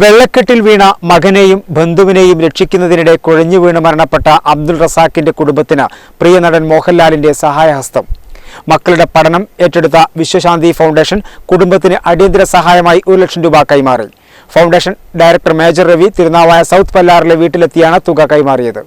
വെള്ളക്കെട്ടിൽ വീണ മകനെയും ബന്ധുവിനെയും രക്ഷിക്കുന്നതിനിടെ കുഴഞ്ഞു വീണ് മരണപ്പെട്ട അബ്ദുൾ റസാഖിന്റെ കുടുംബത്തിന് പ്രിയ നടൻ മോഹൻലാലിന്റെ സഹായഹസ്തം. മക്കളുടെ പഠനം ഏറ്റെടുത്ത വിശ്വശാന്തി ഫൗണ്ടേഷൻ കുടുംബത്തിന് അടിയന്തര സഹായമായി ഒരു ലക്ഷം രൂപ കൈമാറി. Foundation director major Ravi Thirunavaya south പല്ലാറിലെ വീട്ടിലെത്തിയാണ് തുക കൈമാറിയത്.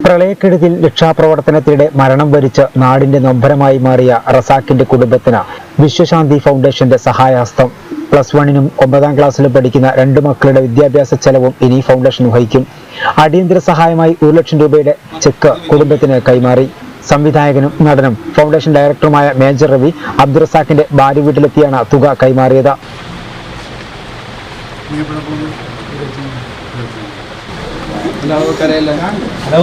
പ്രളയക്കെടുതിയിൽ രക്ഷാപ്രവർത്തനത്തിനിടെ മരണം വരിച്ച് നാടിന്റെ നൊമ്പരമായി മാറിയ റസാഖിന്റെ കുടുംബത്തിന് വിശ്വശാന്തി ഫൗണ്ടേഷന്റെ സഹായഹസ്തം. പ്ലസ് വണ്ണിനും ഒമ്പതാം ക്ലാസ്സിലും പഠിക്കുന്ന രണ്ട് മക്കളുടെ വിദ്യാഭ്യാസ ചെലവും ഇനി ഫൗണ്ടേഷൻ വഹിക്കും അടിയന്തര സഹായമായി ഒരു ലക്ഷം രൂപയുടെ ചെക്ക് കുടുംബത്തിന് കൈമാറി സംവിധായകനും നടനും ഫൗണ്ടേഷൻ ഡയറക്ടറുമായ മേജർ രവി അബ്ദുറസാഖിന്റെ ഭാര്യ വീട്ടിലെത്തിയാണ് തുക കൈമാറിയത് ഹലോ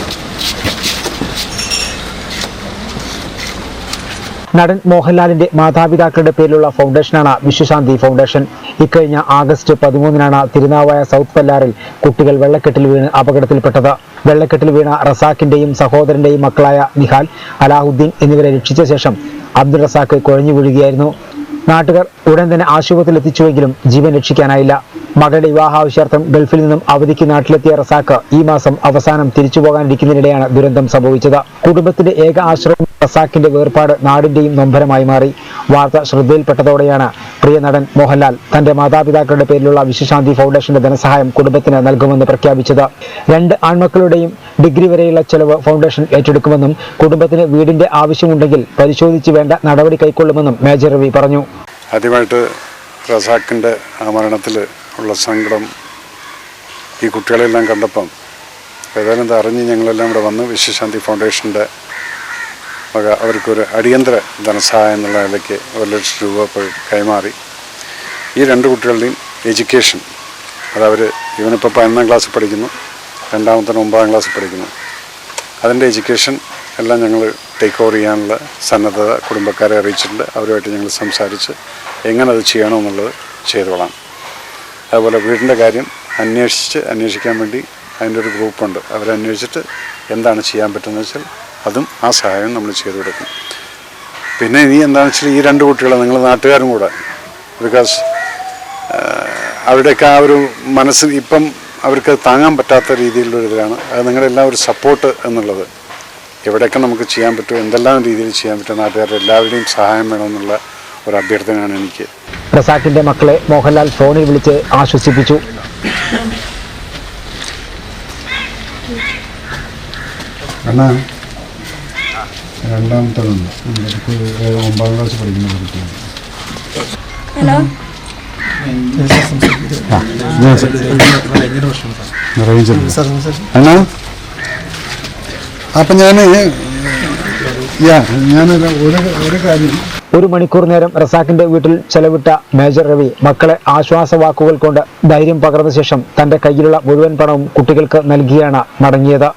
നടൻ മോഹൻലാലിന്റെ മാതാപിതാക്കളുടെ പേരിലുള്ള ഫൗണ്ടേഷനാണ് വിശ്വശാന്തി ഫൗണ്ടേഷൻ. ഇക്കഴിഞ്ഞ ആഗസ്റ്റ് പതിമൂന്നിനാണ് തിരുനാവായ സൗത്ത് പല്ലാറിൽ കുട്ടികൾ വെള്ളക്കെട്ടിൽ വീണ് അപകടത്തിൽപ്പെട്ടത്. വെള്ളക്കെട്ടിൽ വീണ റസാഖിന്റെയും സഹോദരന്റെയും മക്കളായ നിഹാൽ അലാഹുദ്ദീൻ എന്നിവരെ രക്ഷിച്ച ശേഷം അബ്ദുൾ റസാഖ് കുഴഞ്ഞു വീഴുകയായിരുന്നു. നാട്ടുകാർ ഉടൻ തന്നെ ആശുപത്രിയിൽ എത്തിച്ചുവെങ്കിലും ജീവൻ രക്ഷിക്കാനായില്ല. മകളുടെ വിവാഹാവശ്യാർത്ഥം ഗൾഫിൽ നിന്നും അവധിക്ക് നാട്ടിലെത്തിയ റസാക്ക് ഈ മാസം അവസാനം തിരിച്ചു പോകാനിരിക്കുന്നതിനിടെയാണ് ദുരന്തം സംഭവിച്ചത്. കുടുംബത്തിന്റെ ഏക ആശ്രയം റസാക്കിന്റെ വേർപാട് നാടിന്റെയും നൊമ്പരമായി മാറി. വാർത്ത ശ്രദ്ധയിൽപ്പെട്ടതോടെയാണ് പ്രിയ നടൻ മോഹൻലാൽ തന്റെ മാതാപിതാക്കളുടെ പേരിലുള്ള വിശ്വശാന്തി ഫൗണ്ടേഷന്റെ ധനസഹായം കുടുംബത്തിന് നൽകുമെന്ന് പ്രഖ്യാപിച്ചത്. രണ്ട് ആൺമക്കളുടെയും ഡിഗ്രി വരെയുള്ള ചെലവ് ഫൗണ്ടേഷൻ ഏറ്റെടുക്കുമെന്നും കുടുംബത്തിന് വീടിന്റെ ആവശ്യമുണ്ടെങ്കിൽ പരിശോധിച്ച് വേണ്ട നടപടി കൈക്കൊള്ളുമെന്നും മേജർ രവി പറഞ്ഞു. ആദ്യമായിട്ട് റസാഖിന്റെ ആ മരണത്തിൽ ഉള്ള സങ്കടം ഈ കുട്ടികളെല്ലാം കണ്ടപ്പം ഏതായാലും ഇത് അറിഞ്ഞ് ഞങ്ങളെല്ലാം ഇവിടെ വന്ന് വിശ്വശാന്തി ഫൗണ്ടേഷന്റെ വക അവർക്കൊരു അടിയന്തര ധനസഹായം എന്നുള്ള നിലയ്ക്ക് ഒരു ലക്ഷം രൂപ കൈമാറി. ഈ രണ്ട് കുട്ടികളുടെയും എഡ്യൂക്കേഷൻ അതവർ ഇവനിപ്പോൾ പതിനൊന്നാം ക്ലാസ്സിൽ പഠിക്കുന്നു രണ്ടാമത്തെ ഒമ്പതാം ക്ലാസ്സിൽ പഠിക്കുന്നു. അതിന്റെ എഡ്യൂക്കേഷൻ എല്ലാം ഞങ്ങൾ ടേക്ക് ഓവർ ചെയ്യാനുള്ള സന്നദ്ധത കുടുംബക്കാരെ അറിയിച്ചിട്ടുണ്ട്. അവരുമായിട്ട് ഞങ്ങൾ സംസാരിച്ച് എങ്ങനെ അത് ചെയ്യണമെന്നുള്ളത് ചെയ്തോളാം. അതുപോലെ വീടിന്റെ കാര്യം അന്വേഷിച്ച് അന്വേഷിക്കാൻ വേണ്ടി അതിന്റെ ഒരു ഗ്രൂപ്പുണ്ട്. അവരന്വേഷിച്ചിട്ട് എന്താണ് ചെയ്യാൻ പറ്റുന്നത് വെച്ചാൽ അതും ആ സഹായം നമ്മൾ ചെയ്തു കൊടുക്കും. പിന്നെ ഇനി എന്താണെന്ന് വെച്ചാൽ ഈ രണ്ട് കുട്ടികളെ നിങ്ങൾ നാട്ടുകാരും കൂടെ ബിക്കോസ് അവരുടെയൊക്കെ ആ ഒരു മനസ്സിൽ ഇപ്പം അവർക്ക് താങ്ങാൻ പറ്റാത്ത രീതിയിലുള്ള ഇതിലാണ് അത് നിങ്ങളുടെ എല്ലാം ഒരു സപ്പോർട്ട് എന്നുള്ളത്. എവിടെയൊക്കെ നമുക്ക് ചെയ്യാൻ പറ്റുമോ എന്തെല്ലാം രീതിയിൽ ചെയ്യാൻ പറ്റും നാട്ടുകാരുടെ എല്ലാവരുടെയും സഹായം വേണമെന്നുള്ള ഒരു അഭ്യർത്ഥനയാണ് എനിക്ക്. പ്രസാദിന്റെ മക്കളെ മോഹൻലാൽ ഫോണിൽ വിളിച്ച് ആശ്വസിപ്പിച്ചു. അപ്പൊ ഒമ്പതാം ക്ലാസ് പഠിക്കുന്ന കുട്ടിയാണ്. ഹലോ? അണ്ണാ അപ്പം ഞാൻ യാ ഞാനൊരു ഒരു ഒരു കാര്യം ഒരു മണിക്കൂർ നേരം റസാഖിന്റെ വീട്ടിൽ ചെലവിട്ട മേജർ രവി മക്കളെ ആശ്വാസ വാക്കുകൾ കൊണ്ട് ധൈര്യം പകർന്ന ശേഷം തന്റെ കയ്യിലുള്ള മുഴുവൻ പണവും കുട്ടികൾക്ക് നൽകിയാണ് മടങ്ങിയത്.